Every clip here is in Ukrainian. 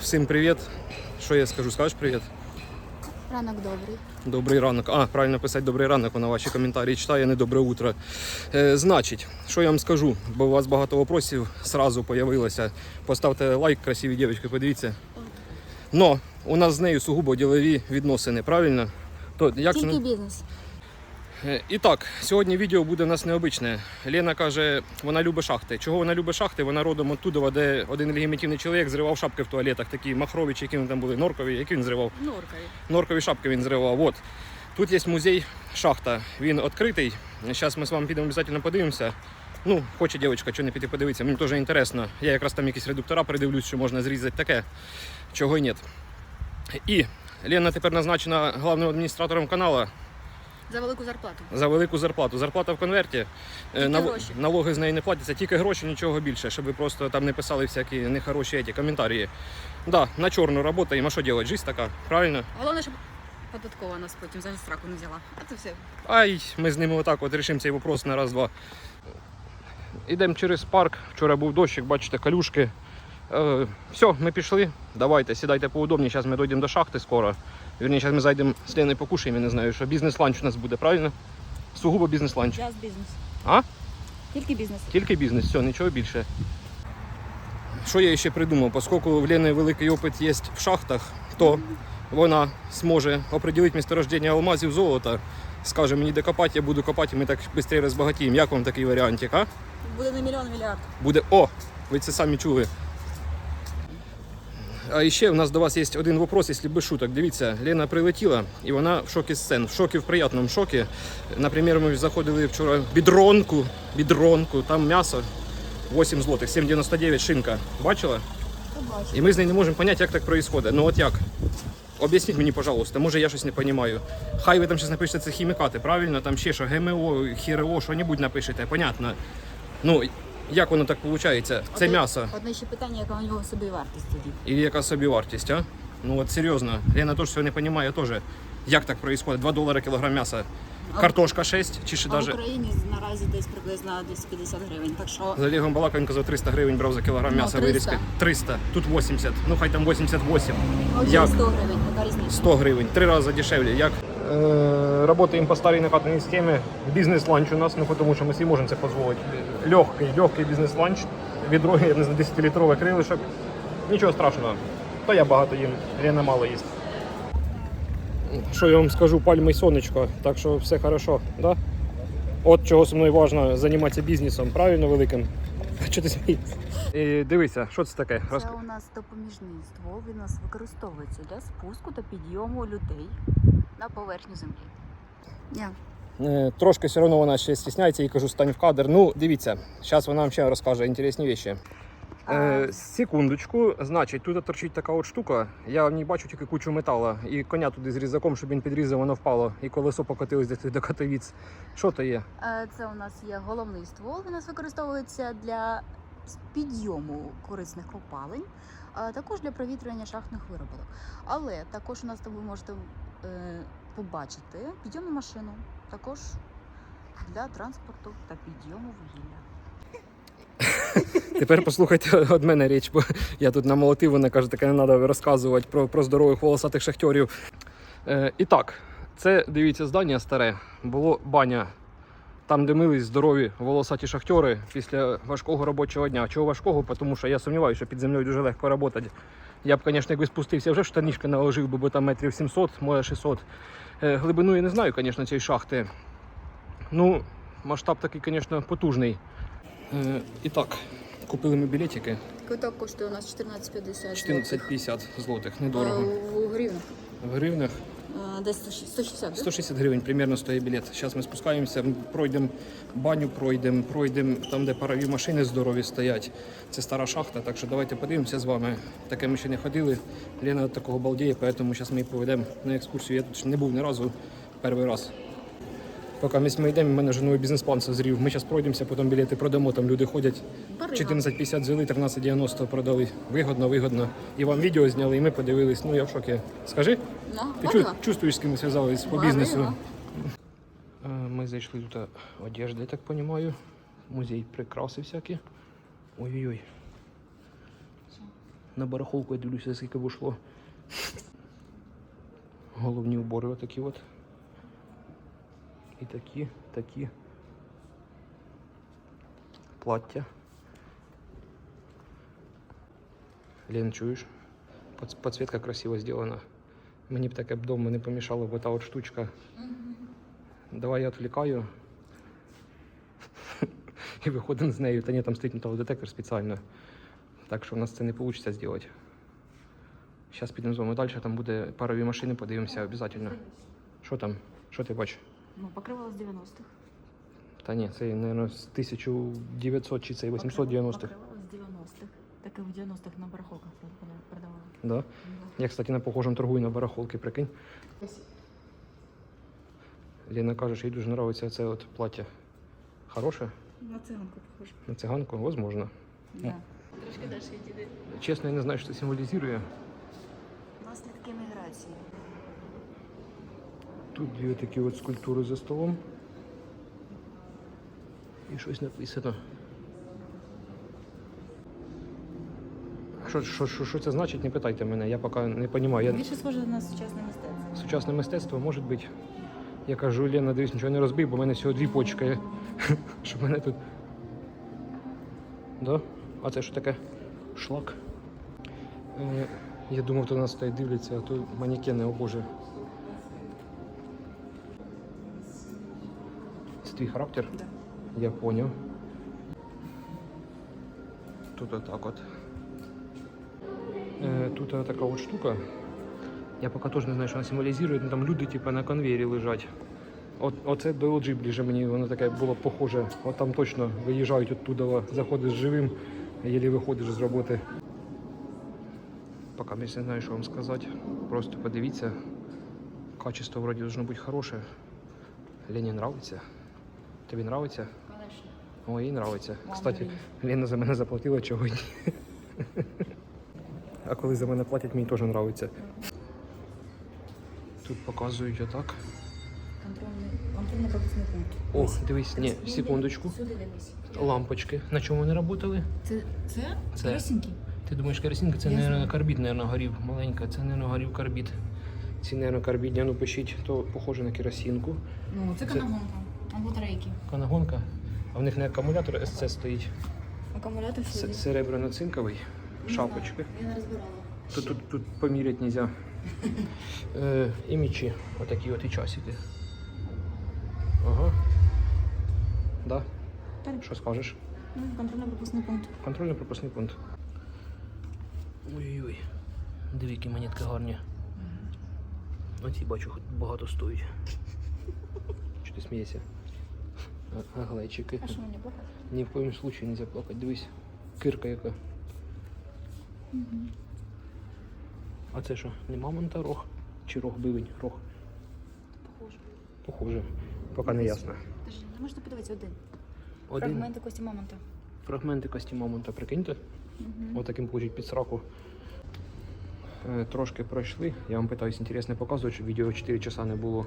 Всім привіт. Що я скажу? Скажеш привіт? Ранок добрий. Добрий ранок. А, правильно писати добрий ранок, вона ваші коментарі читає, не добре утро. Е, значить, що я вам скажу, бо у вас багато вопросів сразу появилося. Поставте лайк, красиві дівчатки, подивіться. Но у нас з нею сугубо ділові відносини, правильно? То, як Тільки бізнес. Е, І так, сьогодні відео буде у нас необичне. Лена каже, вона любить шахти. Чого вона любить шахти? Вона родом оттуда, де один легімітивний чоловік зривав шапки в туалетах, такі махрові, чи які вони там були, норкові, які він зривав. Норкою. Норкові шапки він зривав. От. Тут є музей шахта. Він відкритий. Зараз ми з вами підемо обов'язково подивимося. Ну, хоче дівчинка, що не піти подивитися. Мені теж інтересно. Я якраз там якісь редуктора придивлюсь, що можна зрізати таке, чого й ні. І Лена тепер назначена головним адміністратором каналу За велику зарплату. за велику зарплату. Зарплата в конверті. Е, Тільки нав- гроші. Налоги з неї не платяться, тільки гроші, нічого більше, щоб ви просто там не писали всякі нехороші еті, коментарі. Да, на чорну працюємо, а що робити? Жизнь така, правильно? Головне, щоб податкова нас потім за страху не взяла. А це все. Ай, ми з ними отак от рішимо цей вопрос на раз-два. Ідемо через парк. Вчора був дощик, бачите, калюшки. Е, все, ми пішли. Давайте, сідайте поудобніше. Зараз ми дійдемо до шахти скоро. Вірніше, зараз ми зайдемо з Леною покушаємо, я не знаю, що бізнес-ланч у нас буде, правильно? Сугубо бізнес-ланч. Час бізнес. А? Тільки бізнес. Тільки бізнес, все, нічого більше. Що я ще придумав? Оскільки в Лени великий опит є в шахтах, то вона зможе определити місторождення алмазів золота. Скаже мені, де копати, я буду копати, ми так швидше розбагатіємо. Як вам такий варіантик, а? Буде не мільйон, мільярд. Буде О! Ви це самі чули. А ще в нас до вас є один вопрос, якщо без шуток. Дивіться, Лена прилетіла і вона в шокі сцен. В шокі в приятному шокі. Наприклад, ми заходили вчора в бідронку, бідронку, там м'ясо 8 злотих, 7,99 шинка. Бачила? І ми з нею не можемо зрозуміти, як так відбувається. Ну от як? Об'ясніть мені, пожалуйста, може я щось не розумію. Хай ви там щось напишете, це хімікати, правильно? Там ще що, ГМО, ХРО, що-небудь напишете, понятно. Ну, як воно так виходить? Це Одне- м'ясо. Одне ще питання, яка у нього собі вартість тоді. І яка собі вартість, а? Ну от серйозно, Лена теж цього не розуміє теж. Як так відбувається? 2 долари кілограм м'яса. А- Картошка 6 чи ще А в навіть Україні наразі десь приблизно десь 50 гривень. Так що за Олегом Балаком казав 300 гривень брав за кілограм Ну, м'яса 300. вирізки. 300, тут 80, ну хай там 88. отже, Як? 100 гривень, яка різниця? 100 гривень, три рази дешевле. Як? Е, Работаем по старій накатаній схемі. Бізнес-ланч у нас, ну тому що ми собі можемо це дозволити. Легкий, легкий бізнес-ланч. Відро, я не знаю, 10-літрове крилишок. Нічого страшного. Та я багато їм, Лена мало їсть. Що я вам скажу, пальма й сонечко, так що все хорошо, да? От чого зі мною важливо займатися бізнесом, правильно великим? Що ти смієшся? І дивися, що це таке? Це у нас допоміжний ствол. Він у нас використовується для спуску та підйому людей на поверхню землі. Я. Е, Трошки все одно вона ще стісняється і кажу, стань в кадр. Ну, дивіться, зараз вона вам ще розкаже інтересні речі. Е, секундочку, значить, тут торчить така от штука. Я в ній бачу тільки кучу металу і коня туди з різаком, щоб він підрізав, воно впало, і колесо покотилось десь до Катовіць. Що то є? Е, Це у нас є головний ствол. Він у нас використовується для підйому корисних копалень, а також для провітрювання шахтних виробок. Але також у нас там ви можете побачити підйомну машину, також для транспорту та підйому вугілля. Тепер послухайте від мене річ, бо я тут намолотив, вона каже, таке не треба розказувати про, про здорових волосатих шахтьорів. Е, і так, це дивіться здання старе, було баня. Там, де мились здорові волосаті шахтери після важкого робочого дня. Чого важкого? Тому що я сумніваюся, що під землею дуже легко працювати. Я б, звісно, якби спустився, вже штанішки наложив би, бо там метрів 700, може 600. Е, глибину я не знаю, звісно, цієї шахти. Ну, масштаб такий, звісно, потужний. Е, і так, купили ми білетики. Квиток коштує у нас 14,50 14,50 злотих, недорого. гривнах. В гривнях Е, Десь 160, да? 160 гривень примерно стоїть білет. Зараз ми спускаємося, пройдемо баню, пройдемо, пройдемо там, де парові машини здорові стоять. Це стара шахта, так що давайте подивимося з вами. Таке ми ще не ходили. Лена такого балдіє, тому зараз ми її поведемо на екскурсію. Я тут ще не був ні разу, перший раз. Поки ми йдемо, в мене вже новий бізнес-план созрів. Ми зараз пройдемося, потім білети продамо, там люди ходять. Барига. 14,50 взяли, 13,90 продали. Вигодно, вигодно. І вам відео зняли, і ми подивились. Ну я в шокі. Скажи, Да, ти чу, чувствуєш, з ким ми зв'язались по бізнесу? Е, Ми зайшли тут одежда, я так розумію. Музей прикраси всякі. Ой-ой-ой. На барахолку я дивлюся, скільки б ушло. Головні убори отакі от. І такі, такі. Плаття. Лен, чуєш? Под- Подсветка красиво сделана. Мені б таке б дома не помішала б та от штучка. Давай я відвлікаю. І виходимо з нею. Та ні, там стоїть металодетектор спеціально. Так що у нас це не вийде зробити. Зараз підемо з вами далі, там буде парові машини, подивимося обов'язково. Що там? Що ти бачиш? Ну, покрывало з 90-х. Та ні, це, мабуть, з 1900 чи це 890-х. Покрывало з 90-х. Так і в 90-х на барахолках прода- продавали. Да? Я, кстати, на похожому торгую на барахолки, прикинь. Лена каже, що їй дуже подобається це от плаття. Хороше? На циганку похоже. На циганку? Возможно. Да. Трошки далі йти. Чесно, я не знаю, що це символізує. Наслідки міграції. Тут дві такі от скульптури за столом. І щось написано. Що, що, що, що це значить, не питайте мене, я поки не розумію. Я... Більше схоже на сучасне мистецтво. Сучасне мистецтво може бути. Я кажу, Лена, дивись, нічого не розбий, бо в мене всього дві почки. є. Щоб мене тут. Да? А це що таке? Шлак. Е, я думав, то нас стоять дивляться, а то манекени, о боже. твій характер? Да. Я поняв. Тут отак от. Е, тут е, така от штука. Я поки теж не знаю, що вона символізує, ну там люди типу, на конвейері лежать. От, оце до LG ближе мені воно таке було похоже. От там точно виїжджають оттуда, заходиш живим, єлі виходиш з роботи. Поки я не знаю, що вам сказати. Просто подивіться. Качество вроді должно бути хороше. Лені нравиться. Тобі нравиться? Конечно. Ой, їй нравиться. Кстати. Лена за мене заплатила чого ні. А коли за мене платять, мені теж нравиться. Тут показують отак. Контрольний, пункт. О, дивись, ні, секундочку. Сюди дивись. Лампочки. На чому вони працювали? Це, це? Це. Керосинки? Ти думаєш, керосинка? Це, знаю. карбід, мабуть, горів. Маленька, це, мабуть, горів карбід. Ці, мабуть, карбідні, ну пишіть, то похоже на керосинку. Ну, це Це- канагонка. А батарейки. Канагонка. А в них не акумулятор СЦ стоїть. Акумулятор С- сюди. Серебряно-цинковий. Шапочки. Я не розбирала. Тут, тут, тут поміряти нельзя. Е, і мічі, отакі от і часики. Ага. Да? Так. Що скажеш? Ну, контрольний пропускний пункт. Контрольно-пропускний пункт. Ой-ой-ой. Диви, які монетки гарні. Оці бачу, багато стоять. Чи ти смієшся? А, а що мені плакати? Ні в коєму случаю не заплакати. Дивись, кирка яка. А це що? Не мамонта рог? Чи рог бивень? Рог. Похоже. Похоже. Поки не ясно. Подожди, не можете подивитися один. Один Фрагменти кості мамонта. фрагменти кості мамонта, прикиньте. Отаким получить під сраку. Е, Трошки пройшли. Я вам питаюсь, інтересно показувати, щоб відео 4 часа не було.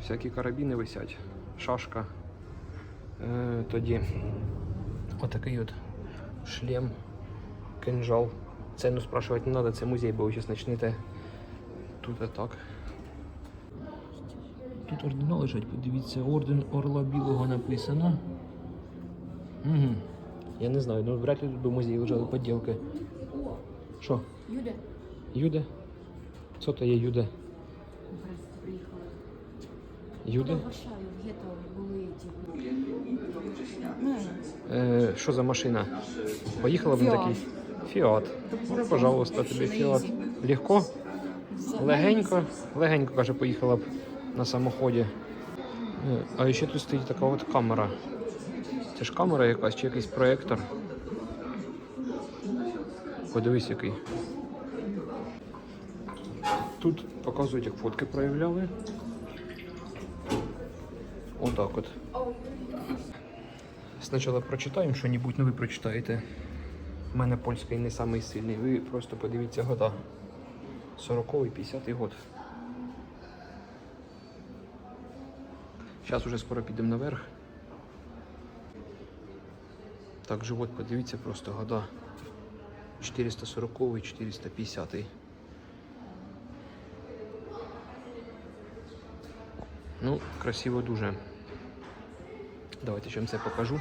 Всякі карабіни висять, шашка. Е, тоді отакий от шлем, кинжал. Ціну спрашувати не треба, це музей, бо ви зараз почнете. Тут отак. Тут ордена лежать, подивіться, орден Орла Білого написано. Угу. Я не знаю, ну вряд ли тут до музею лежали поділки. Що? Юля. Юде? Що то є Юде? Приїхала. Юде? В гетто були ті. Ну, Е, що за машина? Поїхала б на такий? Фіат. Пожалуйста, тобі фіат. Легко? Легенько, легенько, каже, поїхала б на самоході. Е, А ще тут стоїть така от камера. Це ж камера якась чи якийсь проєктор. Подивись який. Тут показують, як фотки проявляли. Отак от. Спочатку прочитаємо що-небудь, ну ви прочитаєте. У мене польський не самий сильний. Ви просто подивіться года. 40-й, 50-й год. Зараз уже скоро підемо наверх. Так, живот подивіться просто года. 440 450 Ну, красиво дуже. Давайте ще вам це покажу.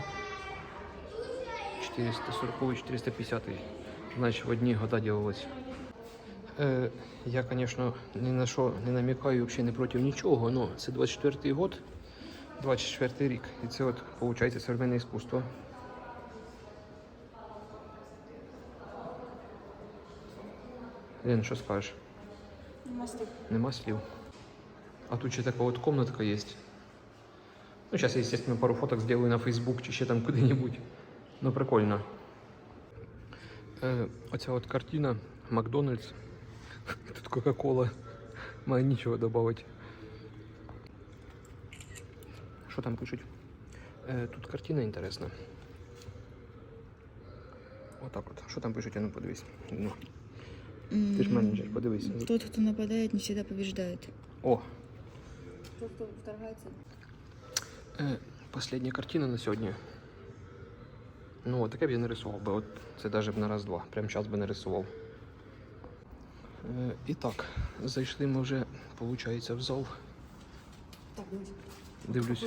440 450 Значить, в одні года делалось. Е, я, звісно, ні на що не намікаю, взагалі не проти нічого, але це 24-й год, 24-й рік. І це от, виходить, современне іскусство. Лен, що скажеш? Нема слів. А тут ще така от комнатка є. Ну, сейчас я, естественно, пару фоток сделаю на Facebook чи ще там куди-небудь. Ну, прикольно. Е, оця от картина Макдональдс. Тут Кока-Кола. Має нічого додати. Що там пишуть? Е, тут картина інтересна. Отак от. Що там пишуть, а ну подивись. Ну, ти ж менеджер, подивись. Тот, кто нападает, не всегда побеждает. О, Тот, кто вторгается. Е, Последня картина на сьогодні. Ну, от таке б я не рисував би. От це навіть б на раз-два. Прямо час би не рисував. Е, і так, зайшли ми вже, виходить, в зал. Так, дивись. Дивлюсь.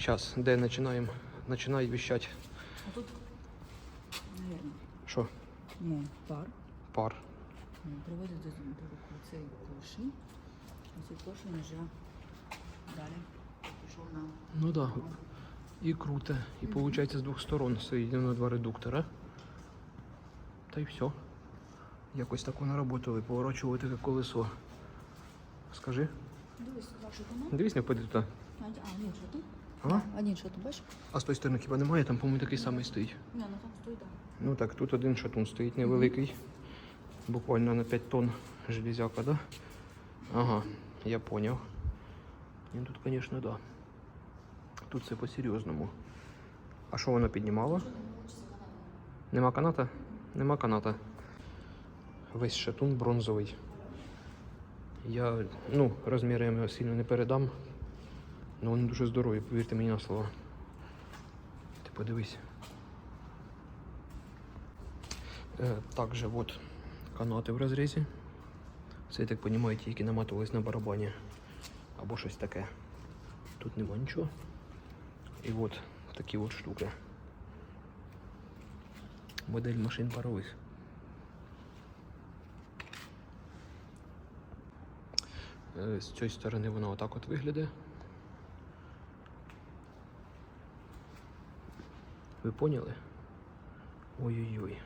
Зараз, де починаємо? Починають віщати. А тут, наверное, Що? ну, пар. Пар. Ну, Привозять до, до цей поршень. А цей вже далі пішов на Ну так. Да. І круто. І виходить з двох сторон соєднено два редуктора. Та й все. Якось так воно работали, поворачували таке колесо. Скажи. Дивись, не впади туди. А, а, ні, що? Ага. Один що тут, бачиш? А з тої сторони хіба немає, там, по-моєму, такий самий стоїть. Ні, ну там стоїть, так. Ну так, тут один шатун стоїть невеликий. Буквально на 5 тонн железяка, да? Ага, я поняв. Ну тут, звісно, да. Тут все по-серйозному. А що воно піднімало? Нема каната? Нема каната. Весь шатун бронзовий. Я, ну, розміри його сильно не передам. але вони дуже здорові, повірте мені на слово. Ти подивись. Е, Также вот канати в розрізі. Це, я так розумію, ті, наматувались на барабані. Або щось таке. Тут нема нічого. І от такі от штуки. Модель машин парових. Е, З цієї сторони вона отак от виглядає. Ви поняли? Ой-ой-ой.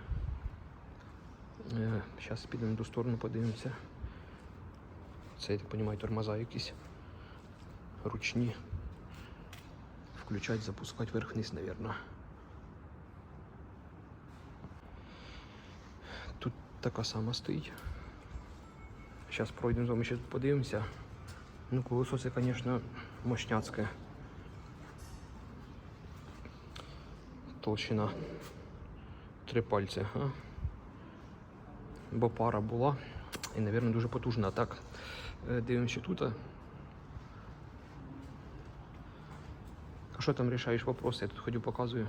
Зараз підемо на ту сторону, подивимося. Це, я так розумію, тормоза якісь ручні. Включать, запускати вверх-вниз, мабуть. Тут така сама стоїть. Зараз пройдемо з вами ще подивимося. Ну, колесо звісно, мощняцьке. Толщина. Три пальці, а? Бо пара була і, мабуть, дуже потужна. Так, е, дивимося тут. Що там рішаєш вопроси? Я тут ходю, показую.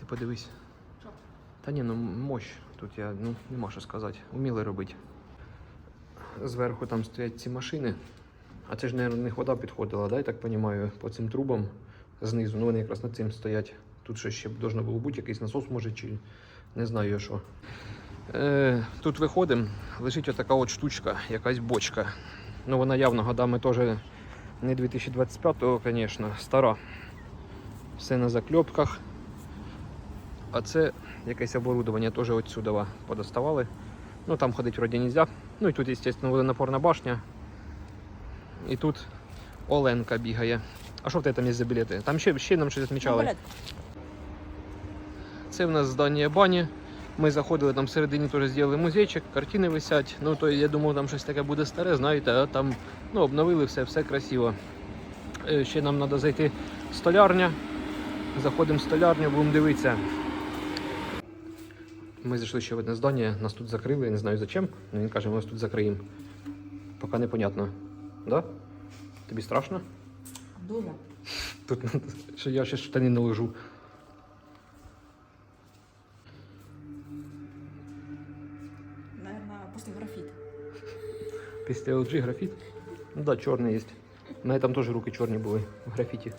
Ти подивись. Що? Та ні, ну мощь. Тут я ну, нема що сказати. Уміли робити. Зверху там стоять ці машини. А це ж, мабуть, не вода підходила, да, я так розумію, по цим трубам знизу. Ну вони якраз над цим стоять. Тут ще ще должно було бути якийсь насос, може, чи не знаю що. Е, тут виходимо, лежить отака от штучка, якась бочка. Ну вона явно годами теж не 2025-го, звісно, стара. Все на закльопках. А це якесь оборудовання теж отсюда подоставали. Ну там ходить вроді нельзя. Ну і тут, звісно, водонапорна башня. І тут Оленка бігає. А що в тебе там є за білети? Там ще, ще нам щось відмічали. Це в нас здання бані. Ми заходили там всередині теж зробили музейчик, картини висять. Ну то я думав, там щось таке буде старе, знаєте, а там ну, обновили все, все красиво. Е, Ще нам треба зайти в столярня. Заходимо в столярню, будемо дивитися. Ми зайшли ще в одне здання, нас тут закрили, я не знаю зачем. але він каже, ми вас тут закриємо. Поки непонятно. Да? Тобі страшно? Дуже. Тут що я ще штани наложу. Після графіт. Після LG графіт. Ну да, чорний є. У мене там теж руки чорні були в графіті.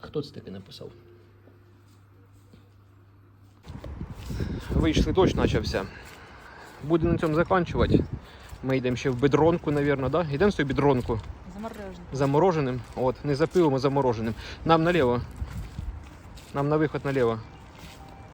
Хто це таке написав? Вийшли, дощ почався. Будемо на цьому закінчувати. Ми йдемо ще в бедронку, мабуть, да? Йдемо в свою бедронку Заморожений. замороженим. От, не за пивом, а замороженим. Нам наліво. Нам на виход наліво.